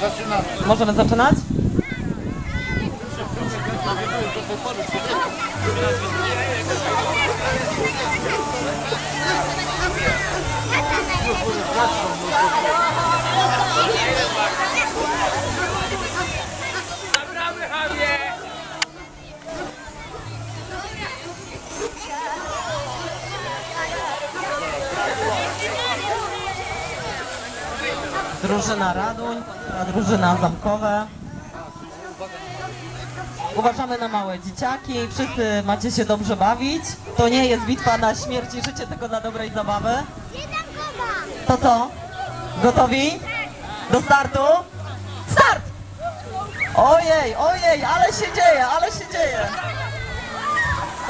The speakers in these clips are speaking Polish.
Zaczynamy. Możemy zaczynać? Drużyna Raduń, drużyna Zamkowe. Uważamy na małe dzieciaki, wszyscy macie się dobrze bawić. To nie jest bitwa na śmierć i życie, tylko na dobrej zabawy. To co? Gotowi? Do startu? Start! Ojej, ojej, ale się dzieje, ale się dzieje.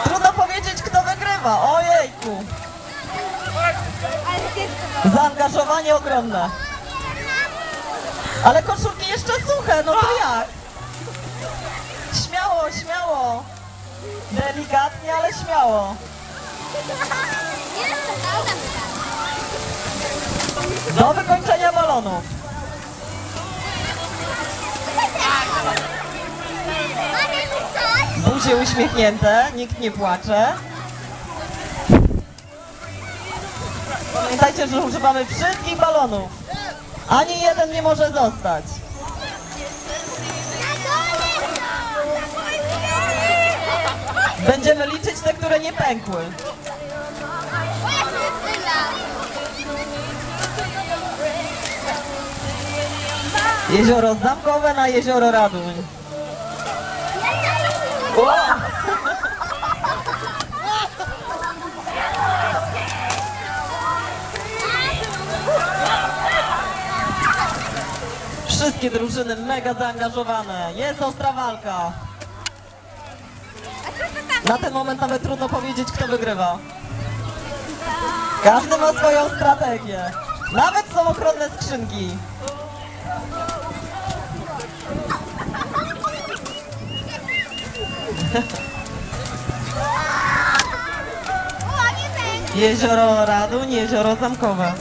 Trudno powiedzieć, kto wygrywa. Ojejku. Zaangażowanie ogromne. Ale koszulki jeszcze suche, no to jak? Śmiało, śmiało. Delikatnie, ale śmiało. Do wykończenia balonów. Buzie uśmiechnięte, nikt nie płacze. Pamiętajcie, że używamy wszystkich balonów. Ani jeden nie może zostać. Będziemy liczyć te, które nie pękły. Jezioro Zamkowe na jezioro Raduń. O! Wszystkie drużyny mega zaangażowane. Jest ostra walka. Na ten moment nawet trudno powiedzieć, kto wygrywa. Każdy ma swoją strategię. Nawet są ochronne skrzynki. Jezioro Raduń, jezioro Zamkowe.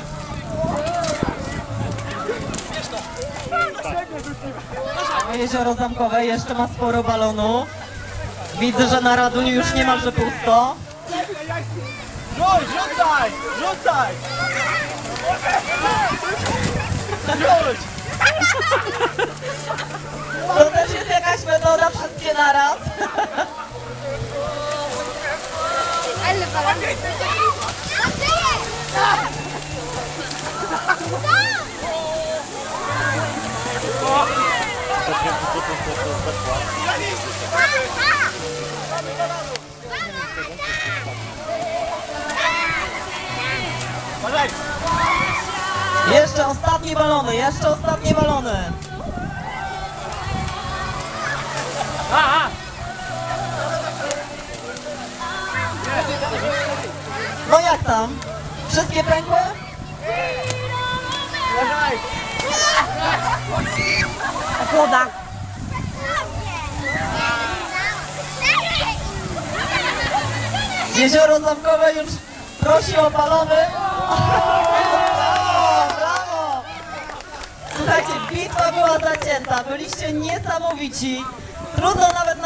Jezioro Zamkowe jeszcze ma sporo balonów. Widzę, że na Raduniu już niemalże pusto. Rzuć, rzucaj! Rzucaj! Rzuć! To też jest jakaś metoda wszystkie naraz. Ale balon. Jeszcze ostatnie balony, jeszcze ostatnie balony. No jak tam? Wszystkie pękły? Woda. Jezioro Zamkowe już prosi o balony. Brawo, brawo. Słuchajcie, bitwa była zacięta, byliście niesamowici. Trudno nawet na